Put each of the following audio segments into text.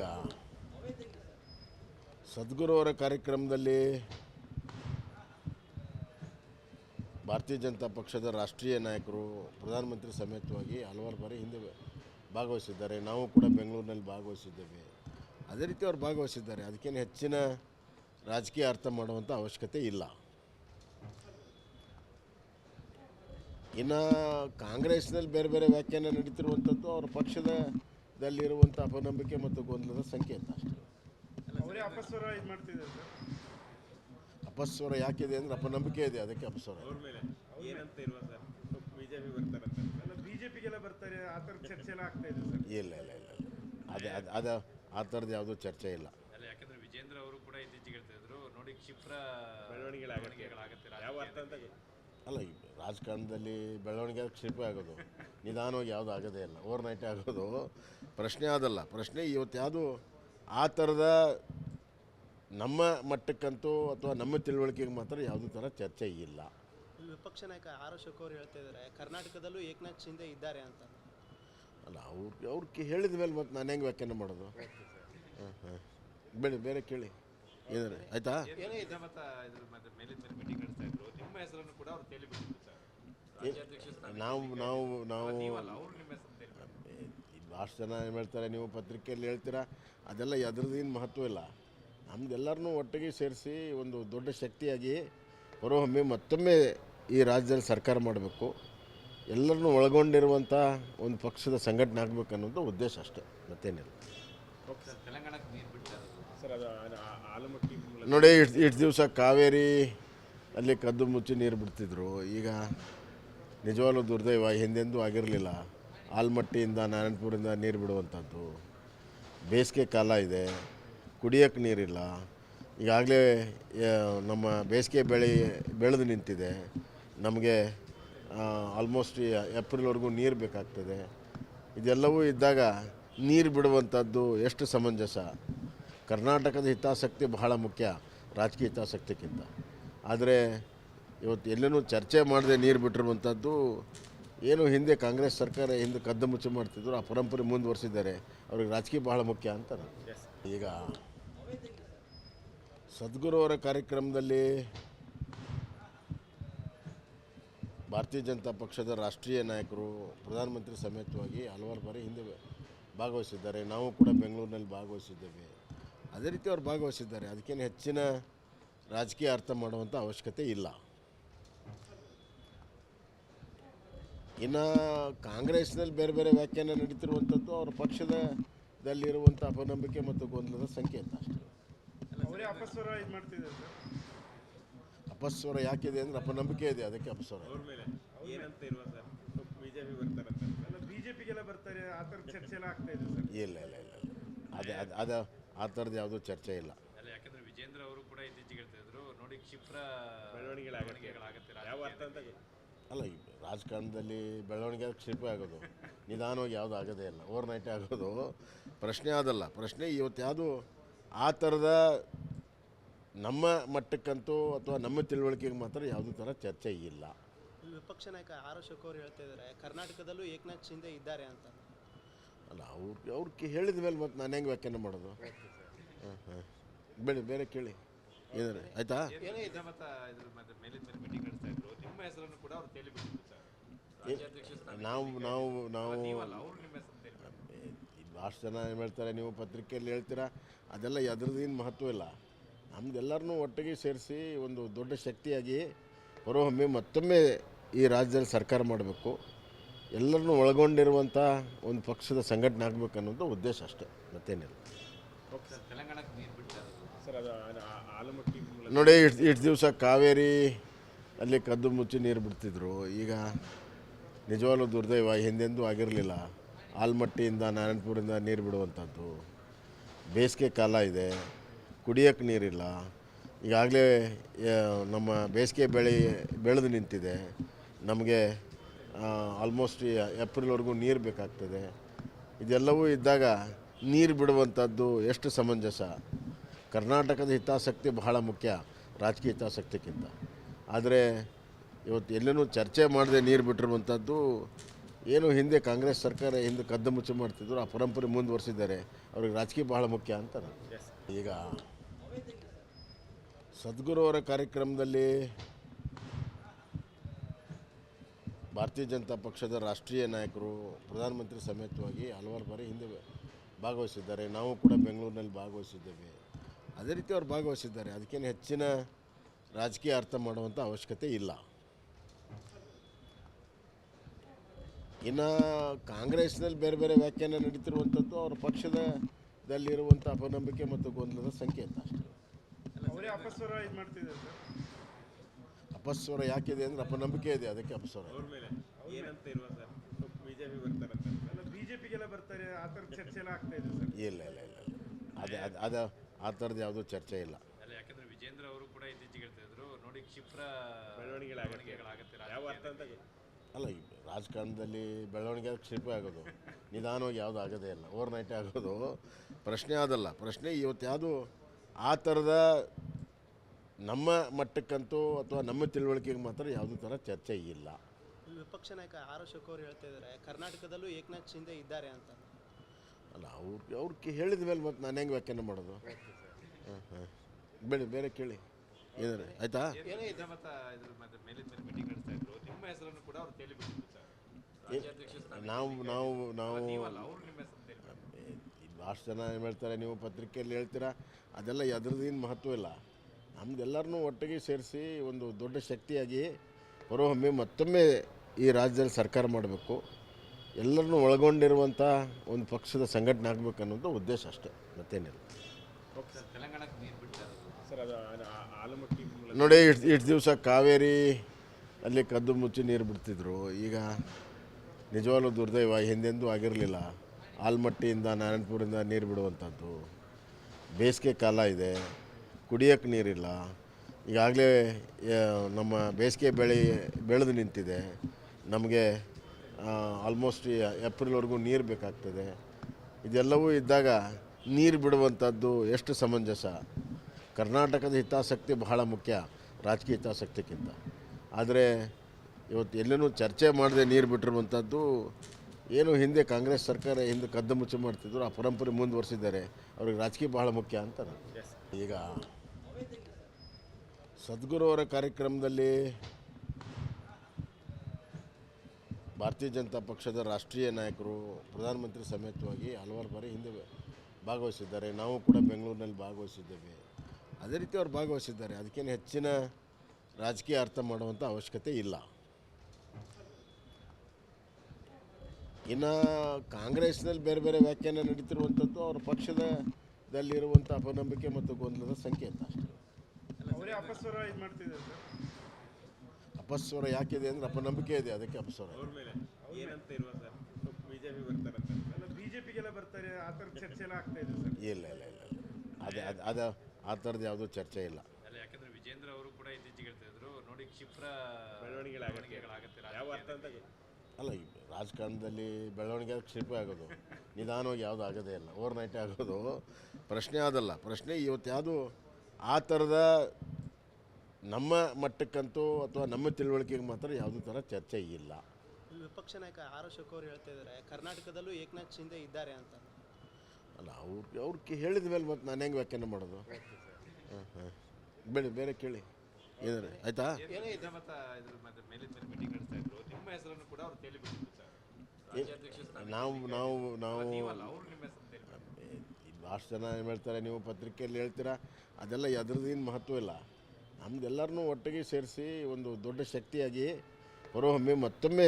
ಈಗ ಸದ್ಗುರು ಅವರ ಕಾರ್ಯಕ್ರಮದಲ್ಲಿ ಭಾರತೀಯ ಜನತಾ ಪಕ್ಷದ ರಾಷ್ಟ್ರೀಯ ನಾಯಕರು, ಪ್ರಧಾನಮಂತ್ರಿ ಸಮೇತವಾಗಿ ಹಲವಾರು ಬಾರಿ ಹಿಂದೆ ಭಾಗವಹಿಸಿದ್ದಾರೆ. ನಾವು ಕೂಡ ಬೆಂಗಳೂರಿನಲ್ಲಿ ಭಾಗವಹಿಸಿದ್ದೇವೆ. ಅದೇ ರೀತಿ ಅವ್ರು ಭಾಗವಹಿಸಿದ್ದಾರೆ. ಅದಕ್ಕೇನು ಹೆಚ್ಚಿನ ರಾಜಕೀಯ ಅರ್ಥ ಮಾಡುವಂಥ ಅವಶ್ಯಕತೆ ಇಲ್ಲ. ಇನ್ನು ಕಾಂಗ್ರೆಸ್ನಲ್ಲಿ ಬೇರೆ ಬೇರೆ ವ್ಯಾಖ್ಯಾನ ನಡೀತಿರುವಂಥದ್ದು ಅವ್ರ ಪಕ್ಷದಲ್ಲಿರುವಂಥ ಅಪನಂಬಿಕೆ ಮತ್ತು ಗೊಂದಲದ ಸಂಕೇತ ಅಷ್ಟೇ. ಅವರೇ ಅಪಸ್ವರ ಇದು ಮಾಡ್ತಿದ್ದಾರೆ ಸರ್. ಅಪಸ್ವರ ಯಾಕಿದೆ ಅಂದರೆ ಅಪನಂಬಿಕೆ ಇದೆ ಅದಕ್ಕೆ ಅಪಸ್ವರ. ಅವ್ರ ಮೇಲೆ ಏನಂತ ಇರುವ ಸರ್? ಬಿಜೆಪಿ ಬರ್ತಾರಂತ ಅಲ್ಲ ಬಿಜೆಪಿಗೆಲ್ಲ ಬರ್ತಾರೆ ಆ ಥರ ಚರ್ಚೆ ಎಲ್ಲ ಸರ್. ಇಲ್ಲ ಇಲ್ಲ ಇಲ್ಲ ಇಲ್ಲ. ಅದೇ ಅದು ಅದು ಆ ಥರದ್ದು ಯಾವುದೂ ಚರ್ಚೆ ಇಲ್ಲ. ಅಲ್ಲ ಯಾಕಂದ್ರೆ ವಿಜೇಂದ್ರ ಅವರು ಕೂಡ ಇತ್ತೀಚೆಗೆ ಹೇಳ್ತಾ ಇದ್ರು ನೋಡಿ ಕ್ಷಿಪ್ರ ಬೆಳವಣಿಗೆಗಳಾಗುತ್ತೆ. ಯಾವ ಅರ್ಥ ಅಂತ ಅಲ್ಲ ಈ ರಾಜಕಾರಣದಲ್ಲಿ ಬೆಳವಣಿಗೆ ಕ್ಷಿಲ್ಪ ಆಗೋದು. ನಿಧಾನವಾಗಿ ಯಾವುದು ಆಗೋದೇ ಇಲ್ಲ. ಓವರ್ ನೈಟ್ ಆಗೋದು. ಪ್ರಶ್ನೆ ಅದಲ್ಲ ಪ್ರಶ್ನೆ ಇವತ್ತು ಯಾವುದು? ಆ ಥರದ ನಮ್ಮ ಮಟ್ಟಕ್ಕಂತೂ ಅಥವಾ ನಮ್ಮ ತಿಳುವಳಿಕೆಗೆ ಮಾತ್ರ ಯಾವುದೇ ಥರ ಚರ್ಚೆ ಇಲ್ಲ. ವಿಪಕ್ಷ ನಾಯಕ ಆರ್ ಅಶೋಕ್ ಅವರು ಹೇಳ್ತಾ ಇದ್ದಾರೆ ಕರ್ನಾಟಕದಲ್ಲೂ ಏಕನಾಥ್ ಶಿಂದೆ ಇದ್ದಾರೆ ಅಂತ. ಅಲ್ಲ ಅವ್ರಿಗೆ ಅವ್ರಿಗೆ ಕೇ- ಹೇಳಿದ ಮೇಲೆ ಮತ್ತೆ ನಾನು ಹೆಂಗೆ ವ್ಯಾಖ್ಯಾನ ಮಾಡೋದು? ಹಾಂ ಹಾಂ. ಬೇರೆ ಬೇರೆ ಕೇಳಿ. ಏನಾರ ಆಯಿತಾ? ಹೆಸರನ್ನು ಕೂಡ ಅವರು ಸರ್ ನಾವು ನಾವು ನಾವು ಬಿಟ್ಟಿದ್ರು. ಜನ ಏನು ಹೇಳ್ತಾರೆ ನೀವು ಪತ್ರಿಕೆಯಲ್ಲಿ ಹೇಳ್ತೀರಾ ಅದೆಲ್ಲ ಎದುರದೇನು ಮಹತ್ವ ಇಲ್ಲ. ನಮ್ದೆಲ್ಲರನ್ನೂ ಒಟ್ಟಿಗೆ ಸೇರಿಸಿ ಒಂದು ದೊಡ್ಡ ಶಕ್ತಿಯಾಗಿ ಹೊರಹೊಮ್ಮೆ ಮತ್ತೊಮ್ಮೆ ಈ ರಾಜ್ಯದಲ್ಲಿ ಸರ್ಕಾರ ಮಾಡಬೇಕು. ಎಲ್ಲರನ್ನೂ ಒಳಗೊಂಡಿರುವಂಥ ಒಂದು ಪಕ್ಷದ ಸಂಘಟನೆ ಆಗಬೇಕು ಅನ್ನೋದು ಉದ್ದೇಶ ಅಷ್ಟೇ ಮತ್ತೇನಿಲ್ಲ. ಸರ್ ತೆಲಂಗಾಣಕ್ಕೆ ನೀರು ಬಿಡ್ತಾ ಸರ್ ಅದು ಆ- ಆ- ಆಲಮಟ್ಟಿ ನೋಡಿ ಇಷ್ಟು ಇಷ್ಟು ದಿವಸ ಕಾವೇರಿ ಅಲ್ಲಿ ಕದ್ದು ಮುಚ್ಚಿ ನೀರು ಬಿಡ್ತಿದ್ರು. ಈಗ ನಿಜವಾಗ್ಲೂ ದುರ್ದೈವ, ಹಿಂದೆಂದೂ ಆಗಿರಲಿಲ್ಲ. ಆಲ್ಮಟ್ಟಿಯಿಂದ, ನಾರಾಯಣಪುರದಿಂದ ನೀರು ಬಿಡುವಂಥದ್ದು. ಬೇಸಿಗೆ ಕಾಲ ಇದೆ ಕುಡಿಯೋಕ್ಕೆ ನೀರಿಲ್ಲ. ಈಗಾಗಲೇ ನಮ್ಮ ಬೇಸಿಗೆ ಬೆಳೆ ಬೆಳೆದು ನಿಂತಿದೆ. ನಮಗೆ ಆಲ್ಮೋಸ್ಟ್ ಏಪ್ರಿಲ್ವರೆಗೂ ನೀರು ಬೇಕಾಗ್ತದೆ. ಇದೆಲ್ಲವೂ ಇದ್ದಾಗ ನೀರು ಬಿಡುವಂಥದ್ದು ಎಷ್ಟು ಸಮಂಜಸ. ಕರ್ನಾಟಕದ ಹಿತಾಸಕ್ತಿ ಬಹಳ ಮುಖ್ಯ, ರಾಜಕೀಯ ಹಿತಾಸಕ್ತಿಗಿಂತ ಆದರೆ ಇವತ್ತು ಎಲ್ಲೂ ಚರ್ಚೆ ಮಾಡದೆ ನೀರು ಬಿಟ್ಟಿರುವಂಥದ್ದು ಏನು ಹಿಂದೆ ಕಾಂಗ್ರೆಸ್ ಸರ್ಕಾರ ಹಿಂದೆ ಕದ್ದು ಮುಚ್ಚು ಮಾಡ್ತಿದ್ರು, ಆ ಪರಂಪರೆ ಮುಂದುವರಿಸಿದ್ದಾರೆ. ಅವ್ರಿಗೆ ರಾಜಕೀಯ ಬಹಳ ಮುಖ್ಯ ಅಂತ ಈಗ ಸದ್ಗುರು ಅವರ ಕಾರ್ಯಕ್ರಮದಲ್ಲಿ ಭಾರತೀಯ ಜನತಾ ಪಕ್ಷದ ರಾಷ್ಟ್ರೀಯ ನಾಯಕರು, ಪ್ರಧಾನಮಂತ್ರಿ ಸಮೇತವಾಗಿ ಹಲವಾರು ಬಾರಿ ಹಿಂದೆ ಭಾಗವಹಿಸಿದ್ದಾರೆ. ನಾವು ಕೂಡ ಬೆಂಗಳೂರಿನಲ್ಲಿ ಭಾಗವಹಿಸಿದ್ದೇವೆ. ಅದೇ ರೀತಿ ಅವ್ರು ಭಾಗವಹಿಸಿದ್ದಾರೆ. ಅದಕ್ಕೇನು ಹೆಚ್ಚಿನ ರಾಜಕೀಯ ಅರ್ಥ ಮಾಡುವಂಥ ಅವಶ್ಯಕತೆ ಇಲ್ಲ. ಇನ್ನು ಕಾಂಗ್ರೆಸ್ನಲ್ಲಿ ಬೇರೆ ಬೇರೆ ವ್ಯಾಖ್ಯಾನ ನಡೀತಿರುವಂಥದ್ದು ಅವ್ರ ಪಕ್ಷದಲ್ಲಿರುವಂಥ ಅಪನಂಬಿಕೆ ಮತ್ತು ಗೊಂದಲದ ಸಂಕೇತ ಅಷ್ಟೇ. ಅಪಸ್ವರ ಇದು ಮಾಡ್ತಿದ್ದಾರೆ ಸರ್. ಅಪಸ್ವರ ಯಾಕಿದೆ ಅಂದರೆ ಅಪನಂಬಿಕೆ ಇದೆ ಅದಕ್ಕೆ ಅಪಸ್ವರ ಅವ್ರ ಮೇಲೆ ಏನಂತ ಇರುವ ಸರ್? ಬಿಜೆಪಿ ಬರ್ತಾರಂತ ಅಲ್ಲ ಬಿಜೆಪಿಗೆಲ್ಲ ಬರ್ತಾರೆ ಆ ಥರ ಚರ್ಚೆ ಎಲ್ಲ ಸರ್. ಇಲ್ಲ ಇಲ್ಲ ಇಲ್ಲ. ಅದೇ ಅದು ಅದು ಆ ಥರದ್ದು ಯಾವುದೂ ಚರ್ಚೆ ಇಲ್ಲ. ವಿಜೇಂದ್ರ ಅವರು ಕೂಡ ಇತ್ತೀಚೆಗೆ ಹೇಳ್ತಾ ಇದ್ರು ನೋಡಿ ಕ್ಷಿಪ್ರ ಬೆಳವಣಿಗೆಗಳಾಗತ್ತೆ. ಅಲ್ಲ ಈ ರಾಜಕಾರಣದಲ್ಲಿ ಬೆಳವಣಿಗೆ ಕ್ಷಿಪ್ರ ಆಗೋದು ನಿಧಾನವಾಗಿ ಯಾವುದು ಆಗೋದೇ ಇಲ್ಲ ಓವರ್ ನೈಟ್ ಆಗೋದು. ಪ್ರಶ್ನೆ ಅದಲ್ಲ ಪ್ರಶ್ನೆ ಇವತ್ತು ಯಾವುದು? ಆ ಥರದ ನಮ್ಮ ಮಟ್ಟಕ್ಕಂತೂ ಅಥವಾ ನಮ್ಮ ತಿಳುವಳಿಕೆಗೆ ಮಾತ್ರ ಯಾವುದೇ ಥರ ಚರ್ಚೆ ಇಲ್ಲ. ವಿಪಕ್ಷ ನಾಯಕ ಆರ್ ಅಶೋಕ್ ಅವರು ಹೇಳ್ತಾ ಇದ್ದಾರೆ ಕರ್ನಾಟಕದಲ್ಲೂ ಏಕನಾಥ್ ಶಿಂದೆ ಇದ್ದಾರೆ ಅಂತ. ಅಲ್ಲ ಅವ್ರಿಗೆ ಅವ್ರಿಗೆ ಕೇ- ಹೇಳಿದ ಮೇಲೆ ಮತ್ತೆ ನಾನು ಹೆಂಗೆ ವ್ಯಾಖ್ಯಾನ ಮಾಡೋದು? ಬೇರೆ ಬೇರೆ ಕೇಳಿ. ಏನಾರೆ ಆಯ್ತಾ? ನಾವು ನಾವು ನಾವು. ಭಾಳ ಜನ ಏನು ಹೇಳ್ತಾರೆ ನೀವು ಪತ್ರಿಕೆಯಲ್ಲಿ ಹೇಳ್ತೀರಾ? ಅದೆಲ್ಲ ಎದ್ರದೇನು ಮಹತ್ವ ಇಲ್ಲ. ನಮ್ದೆಲ್ಲರನ್ನೂ ಒಟ್ಟಿಗೆ ಸೇರಿಸಿ ಒಂದು ದೊಡ್ಡ ಶಕ್ತಿಯಾಗಿ ಹೊರಹೊಮ್ಮೆ ಮತ್ತೊಮ್ಮೆ ಈ ರಾಜ್ಯದಲ್ಲಿ ಸರ್ಕಾರ ಮಾಡಬೇಕು. ಎಲ್ಲರನ್ನೂ ಒಳಗೊಂಡಿರುವಂಥ ಒಂದು ಪಕ್ಷದ ಸಂಘಟನೆ ಆಗಬೇಕು ಅನ್ನೋದು ಉದ್ದೇಶ ಅಷ್ಟೇ ಮತ್ತೇನಿಲ್ಲ. ನೋಡಿ, ಇಷ್ಟು ಇಷ್ಟು ದಿವಸ ಕಾವೇರಿ ಅಲ್ಲಿ ಕದ್ದು ಮುಚ್ಚಿ ನೀರು ಬಿಡ್ತಿದ್ರು. ಈಗ ನಿಜವಾಗ್ಲೂ ದುರ್ದೈವ, ಹಿಂದೆಂದೂ ಆಗಿರಲಿಲ್ಲ. ಆಲ್ಮಟ್ಟಿಯಿಂದ ನಾರಾಯಣಪುರದಿಂದ ನೀರು ಬಿಡುವಂಥದ್ದು ಬೇಸಿಗೆ ಕಾಲ ಇದೆ ಕುಡಿಯೋಕ್ಕೆ ನೀರಿಲ್ಲ. ಈಗಾಗಲೇ ನಮ್ಮ ಬೇಸಿಗೆ ಬೆಳೆ ಬೆಳೆದು ನಿಂತಿದೆ. ನಮಗೆ ಆಲ್ಮೋಸ್ಟ್ ಏಪ್ರಿಲ್ವರೆಗೂ ನೀರು ಬೇಕಾಗ್ತದೆ. ಇದೆಲ್ಲವೂ ಇದ್ದಾಗ ನೀರು ಬಿಡುವಂಥದ್ದು ಎಷ್ಟು ಸಮಂಜಸ? ಕರ್ನಾಟಕದ ಹಿತಾಸಕ್ತಿ ಬಹಳ ಮುಖ್ಯ, ರಾಜಕೀಯ ಹಿತಾಸಕ್ತಿಗಿಂತ ಆದರೆ ಇವತ್ತು ಎಲ್ಲೂ ಚರ್ಚೆ ಮಾಡದೆ ನೀರು ಬಿಟ್ಟಿರುವಂಥದ್ದು ಏನು ಹಿಂದೆ ಕಾಂಗ್ರೆಸ್ ಸರ್ಕಾರ ಹಿಂದೆ ಕದ್ದು ಮುಚ್ಚು ಮಾಡ್ತಿದ್ರು, ಆ ಪರಂಪರೆ ಮುಂದುವರಿಸಿದ್ದಾರೆ, ಅವ್ರಿಗೆ ರಾಜಕೀಯ ಬಹಳ ಮುಖ್ಯ ಅಂತ. ಈಗ ಸದ್ಗುರು ಅವರ ಕಾರ್ಯಕ್ರಮದಲ್ಲಿ ಭಾರತೀಯ ಜನತಾ ಪಕ್ಷದ ರಾಷ್ಟ್ರೀಯ ನಾಯಕರು, ಪ್ರಧಾನಮಂತ್ರಿ ಸಮೇತವಾಗಿ ಹಲವಾರು ಬಾರಿ ಹಿಂದೆ ಭಾಗವಹಿಸಿದ್ದಾರೆ. ನಾವು ಕೂಡ ಬೆಂಗಳೂರಿನಲ್ಲಿ ಭಾಗವಹಿಸಿದ್ದೇವೆ. ಅದೇ ರೀತಿ ಅವ್ರು ಭಾಗವಹಿಸಿದ್ದಾರೆ. ಅದಕ್ಕೇನು ಹೆಚ್ಚಿನ ರಾಜಕೀಯ ಅರ್ಥ ಮಾಡುವಂಥ ಅವಶ್ಯಕತೆ ಇಲ್ಲ. ಇನ್ನು ಕಾಂಗ್ರೆಸ್ನಲ್ಲಿ ಬೇರೆ ಬೇರೆ ವ್ಯಾಖ್ಯಾನ ನಡೀತಿರುವಂಥದ್ದು ಅವ್ರ ಪಕ್ಷದಲ್ಲಿರುವಂಥ ಅಪನಂಬಿಕೆ ಮತ್ತು ಗೊಂದಲದ ಸಂಕೇತ ಅಷ್ಟೇ. ಅವರೇ ಅಪಸ್ವರ ಇದು ಮಾಡ್ತಿದ್ದಾರೆ ಸರ್? ಅಪಸ್ವರ ಯಾಕಿದೆ ಅಂದರೆ ಅಪನಂಬಿಕೆ ಇದೆ ಅದಕ್ಕೆ ಅಪಸ್ವರ. ಅವ್ರ ಮೇಲೆ ಏನಂತ ಇರುವ ಸರ್? ಬಿಜೆಪಿ ಬರ್ತಾರಂತ. ಅಲ್ಲ ಬಿಜೆಪಿಗೆಲ್ಲ ಬರ್ತಾರೆ ಆ ಥರದ ಚರ್ಚೆ ಎಲ್ಲ ಸರ್. ಇಲ್ಲ ಇಲ್ಲ ಇಲ್ಲ ಇಲ್ಲ. ಅದೇ ಅದು ಅದು. ಆ ಥರದ ಯಾವುದೂ ಚರ್ಚೆ ಇಲ್ಲ. ಅಲ್ಲ ಯಾಕಂದ್ರೆ ವಿಜೇಂದ್ರ ಅವರು ಕೂಡ ಇತ್ತೀಚೆಗೆ ಹೇಳ್ತಾ ಇದ್ರು ನೋಡಿ ಕ್ಷಿಪ್ರ ಬೆಳವಣಿಗೆಗಳಾಗತ್ತೆ. ಯಾವ ಅರ್ಥ ಅಂತ ಅಲ್ಲ ಈ ರಾಜಕಾರಣದಲ್ಲಿ ಬೆಳವಣಿಗೆ ಕ್ಷಿಪ್ರ ಆಗೋದು. ನಿಧಾನವಾಗಿ ಯಾವುದು ಆಗೋದೇ ಇಲ್ಲ. ಓವರ್ ನೈಟ್ ಆಗೋದು. ಪ್ರಶ್ನೆ ಆದಲ್ಲ ಪ್ರಶ್ನೆ ಇವತ್ತು ಯಾವುದು? ಆ ಥರದ ನಮ್ಮ ಮಟ್ಟಕ್ಕಂತೂ ಅಥವಾ ನಮ್ಮ ತಿಳುವಳಿಕೆಗೆ ಮಾತ್ರ ಯಾವುದೇ ಥರ ಚರ್ಚೆ ಇಲ್ಲ. ವಿಪಕ್ಷ ನಾಯಕ ಆರ್ ಅಶೋಕ್ ಅವರು ಹೇಳ್ತಾ ಇದ್ದಾರೆ ಕರ್ನಾಟಕದಲ್ಲೂ ಏಕನಾಥ್ ಶಿಂದೆ ಇದ್ದಾರೆ ಅಂತ ಅಲ್ಲ ಅವ್ರಿಗೆ ಅವ್ರಿಗೆ ಹೇಳಿದ ಮೇಲೆ ಮತ್ತೆ ನಾನು ಹೆಂಗೆ ವ್ಯಾಖ್ಯಾನ ಮಾಡೋದು? ಹಾಂ ಹಾಂ. ಬೇರೆ ಬೇರೆ ಕೇಳಿ. ಏನಾರ ಆಯಿತಾ? ನಾವು ನಾವು ನಾವು. ಭಾಳಷ್ಟು ಜನ ಏನು ಹೇಳ್ತಾರೆ ನೀವು ಪತ್ರಿಕೆಯಲ್ಲಿ ಹೇಳ್ತೀರಾ? ಅದೆಲ್ಲ ಎದ್ರದೇನು ಮಹತ್ವ ಇಲ್ಲ. ನಮ್ದೆಲ್ಲರನ್ನೂ ಒಟ್ಟಿಗೆ ಸೇರಿಸಿ ಒಂದು ದೊಡ್ಡ ಶಕ್ತಿಯಾಗಿ ಹೊರಹೊಮ್ಮೆ ಮತ್ತೊಮ್ಮೆ ಈ ರಾಜ್ಯದಲ್ಲಿ ಸರ್ಕಾರ ಮಾಡಬೇಕು. ಎಲ್ಲರನ್ನೂ ಒಳಗೊಂಡಿರುವಂಥ ಒಂದು ಪಕ್ಷದ ಸಂಘಟನೆ ಆಗಬೇಕು ಅನ್ನೋದು ಉದ್ದೇಶ ಅಷ್ಟೇ, ಮತ್ತೇನಿಲ್ಲ. ನೋಡಿ, ಇಷ್ಟು ಇಷ್ಟು ದಿವಸ ಕಾವೇರಿ ಅಲ್ಲಿ ಕದ್ದು ಮುಚ್ಚಿ ನೀರು ಬಿಡ್ತಿದ್ರು. ಈಗ ನಿಜವಾಗ್ಲೂ ದುರ್ದೈವ, ಹಿಂದೆಂದೂ ಆಗಿರಲಿಲ್ಲ. ಆಲ್ಮಟ್ಟಿಯಿಂದ, ನಾರಾಯಣಪುರದಿಂದ ನೀರು ಬಿಡುವಂಥದ್ದು ಬೇಸಿಗೆ ಕಾಲ ಇದೆ ಕುಡಿಯೋಕ್ಕೆ ನೀರಿಲ್ಲ. ಈಗಾಗಲೇ ನಮ್ಮ ಬೇಸಿಗೆ ಬೆಳೆ, ಬೆಳೆದು ನಿಂತಿದೆ. ನಮಗೆ ಆಲ್ಮೋಸ್ಟ್ ಏಪ್ರಿಲ್ವರೆಗೂ ನೀರು ಬೇಕಾಗ್ತದೆ. ಇದೆಲ್ಲವೂ ಇದ್ದಾಗ ನೀರು ಬಿಡುವಂಥದ್ದು ಎಷ್ಟು ಸಮಂಜಸ? ಕರ್ನಾಟಕದ ಹಿತಾಸಕ್ತಿ ಬಹಳ ಮುಖ್ಯ ರಾಜಕೀಯ ಹಿತಾಸಕ್ತಿಗಿಂತ ಆದರೆ ಇವತ್ತು ಎಲ್ಲೂ ಚರ್ಚೆ ಮಾಡದೆ ನೀರು ಬಿಟ್ಟಿರುವಂಥದ್ದು ಏನು ಹಿಂದೆ ಕಾಂಗ್ರೆಸ್ ಸರ್ಕಾರ ಹಿಂದೆ ಕದ್ದು ಮುಚ್ಚು ಮಾಡ್ತಿದ್ರು ಆ ಪರಂಪರೆ ಮುಂದುವರಿಸಿದ್ದಾರೆ. ಅವ್ರಿಗೆ ರಾಜಕೀಯ ಬಹಳ ಮುಖ್ಯ ಅಂತ ನಾನು. ಈಗ ಸದ್ಗುರು ಅವರ ಕಾರ್ಯಕ್ರಮದಲ್ಲಿ ಭಾರತೀಯ ಜನತಾ ಪಕ್ಷದ ರಾಷ್ಟ್ರೀಯ ನಾಯಕರು ಪ್ರಧಾನಮಂತ್ರಿ ಸಮೇತವಾಗಿ ಹಲವಾರು ಬಾರಿ ಹಿಂದೆ ಭಾಗವಹಿಸಿದ್ದಾರೆ. ನಾವು ಕೂಡ ಬೆಂಗಳೂರಿನಲ್ಲಿ ಭಾಗವಹಿಸಿದ್ದೇವೆ. ಅದೇ ರೀತಿ ಅವ್ರು ಭಾಗವಹಿಸಿದ್ದಾರೆ. ಅದಕ್ಕೇನು ಹೆಚ್ಚಿನ ರಾಜಕೀಯ ಅರ್ಥ ಮಾಡುವಂಥ ಅವಶ್ಯಕತೆ ಇಲ್ಲ. ಇನ್ನು ಕಾಂಗ್ರೆಸ್ನಲ್ಲಿ ಬೇರೆ ಬೇರೆ ವ್ಯಾಖ್ಯಾನ ನಡೀತಿರುವಂಥದ್ದು ಅವ್ರ ಪಕ್ಷದಲ್ಲಿರುವಂಥ ಅಪನಂಬಿಕೆ ಮತ್ತು ಗೊಂದಲದ ಸಂಕೇತ ಅಷ್ಟೇ. ಅವರೇ ಅಪಸ್ವರ ಯಾಕಿದೆ ಅಂದರೆ ಅಪನಂಬಿಕೆ ಇದೆ ಅದಕ್ಕೆ ಅಪಸ್ವರ ಇಲ್ಲ ಇಲ್ಲ ಇಲ್ಲ ಅದೇ ಅದು ಅದು ಆ ಥರದ್ದು ಯಾವುದೂ ಚರ್ಚೆ ಇಲ್ಲ. ಅಲ್ಲ ಯಾಕಂದ್ರೆ ವಿಜೇಂದ್ರ ಅವರು ಕೂಡ ಇತ್ತೀಚೆಗೆ ಹೇಳ್ತಾ ಇದ್ರು ನೋಡಿ ಕ್ಷಿಪ್ರ ಬೆಳವಣಿಗೆಗಳಾಗತ್ತೆ. ಬೆಳವಣಿಗೆಗಳಾಗತ್ತೆ ಯಾವ ಅರ್ಥ ಅಂತ ಅಲ್ಲ ಈ ರಾಜಕಾರಣದಲ್ಲಿ ಬೆಳವಣಿಗೆ ಕ್ಷಿಪ ಆಗೋದು ನಿಧಾನವಾಗಿ ಯಾವುದು ಆಗೋದೇ ಇಲ್ಲ. ಓವರ್ ನೈಟ್ ಆಗೋದು ಪ್ರಶ್ನೆ ಆದಲ್ಲ. ಪ್ರಶ್ನೆ ಇವತ್ತು ಯಾವುದು? ಆ ಥರದ ನಮ್ಮ ಮಟ್ಟಕ್ಕಂತೂ ಅಥವಾ ನಮ್ಮ ತಿಳುವಳಿಕೆಗೆ ಮಾತ್ರ ಯಾವುದೇ ಥರ ಚರ್ಚೆ ಇಲ್ಲ. ವಿಪಕ್ಷ ನಾಯಕ ಆರ್ ಅಶೋಕ್ ಅವರು ಹೇಳ್ತಾ ಇದ್ದಾರೆ ಕರ್ನಾಟಕದಲ್ಲೂ ಏಕನಾಥ್ ಶಿಂದೆ ಇದ್ದಾರೆ ಅಂತ. ಅಲ್ಲ ಅವ್ರಿಗೆ ಅವ್ರಿಗೆ ಹೇಳಿದ ಮೇಲೆ ಮತ್ತೆ ನಾನು ಹೆಂಗೆ ವ್ಯಾಖ್ಯಾನ ಮಾಡೋದು? ಹಾಂ ಹಾಂ. ಬೇರೆ ಬೇರೆ ಕೇಳಿ. ಏನಾರೆ ಆಯಿತಾ? ಏನೋ ಮತ್ತ ಇದ್ರ ಮತ್ತೆ ಮೇಲಿನ ಮೀಟಿಂಗ್ ನಡೆಸ್ತಾ ಇದ್ರು. ನಿಮ್ಮ ಹೆಸರನ್ನು ಕೂಡ ಅವ್ರು ತೇಲಿ ಸರ್. ನಾವು ನಾವು ನಾವು ನೀವಲ್ಲ ಅವ್ರು ನಿಮ್ಮ ಹೆಸರು ತೇಲಿ ಬಿಟ್ಟಿದ್ರು. ಭಾಳಷ್ಟು ಜನ ಏನು ಹೇಳ್ತಾರೆ ನೀವು ಪತ್ರಿಕೆಯಲ್ಲಿ ಹೇಳ್ತೀರಾ? ಅದೆಲ್ಲ ಎದ್ರದೇನು ಮಹತ್ವ ಇಲ್ಲ. ನಮ್ದೆಲ್ಲರನ್ನೂ ಒಟ್ಟಿಗೆ ಸೇರಿಸಿ ಒಂದು ದೊಡ್ಡ ಶಕ್ತಿಯಾಗಿ ಹೊರಹೊಮ್ಮೆ ಮತ್ತೊಮ್ಮೆ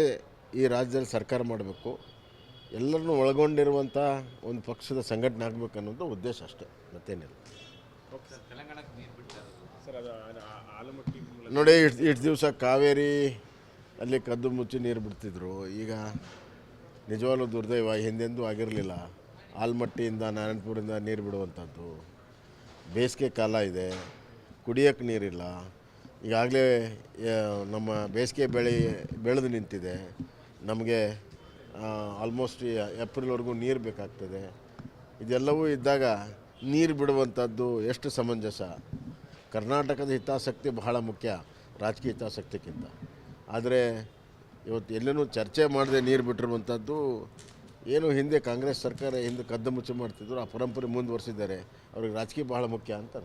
ಈ ರಾಜ್ಯದಲ್ಲಿ ಸರ್ಕಾರ ಮಾಡಬೇಕು. ಎಲ್ಲರನ್ನೂ ಒಳಗೊಂಡಿರುವಂಥ ಒಂದು ಪಕ್ಷದ ಸಂಘಟನೆ ಆಗಬೇಕು ಅನ್ನೋದು ಉದ್ದೇಶ ಅಷ್ಟೇ ಮತ್ತೇನಿಲ್ಲ. ನೋಡಿ ಇಷ್ಟು ಇಷ್ಟು ದಿವಸ ಕಾವೇರಿ ಅಲ್ಲಿ ಕದ್ದು ಮುಚ್ಚಿ ನೀರು ಬಿಡ್ತಿದ್ರು. ಈಗ ನಿಜವಾಗ್ಲೂ ದುರ್ದೈವ ಹಿಂದೆಂದೂ ಆಗಿರಲಿಲ್ಲ. ಆಲ್ಮಟ್ಟಿಯಿಂದ ನಾರಾಯಣಪುರದಿಂದ ನೀರು ಬಿಡುವಂಥದ್ದು. ಬೇಸಿಗೆ ಕಾಲ ಇದೆ. ಕುಡಿಯೋಕ್ಕೆ ನೀರಿಲ್ಲ. ಈಗಾಗಲೇ ನಮ್ಮ ಬೇಸಿಗೆ ಬೆಳೆ ಬೆಳೆದು ನಿಂತಿದೆ. ನಮಗೆ ಆಲ್ಮೋಸ್ಟ್ ಏಪ್ರಿಲ್ವರೆಗೂ ನೀರು ಬೇಕಾಗ್ತದೆ. ಇದೆಲ್ಲವೂ ಇದ್ದಾಗ ನೀರು ಬಿಡುವಂಥದ್ದು ಎಷ್ಟು ಸಮಂಜಸ? ಕರ್ನಾಟಕದ ಹಿತಾಸಕ್ತಿ ಬಹಳ ಮುಖ್ಯ, ರಾಜಕೀಯ ಹಿತಾಸಕ್ತಿಗಿಂತ ಆದರೆ, ಇವತ್ತು ಎಲ್ಲನೂ ಚರ್ಚೆ ಮಾಡದೆ ನೀರು ಬಿಟ್ಟಿರುವಂಥದ್ದು ಏನು ಹಿಂದೆ ಕಾಂಗ್ರೆಸ್ ಸರ್ಕಾರ ಹಿಂದೆ ಕದ್ದು ಮುಚ್ಚು ಮಾಡ್ತಿದ್ರು, ಆ ಪರಂಪರೆ ಮುಂದುವರಿಸಿದ್ದಾರೆ. ಅವ್ರಿಗೆ ರಾಜಕೀಯ ಬಹಳ ಮುಖ್ಯ ಅಂತ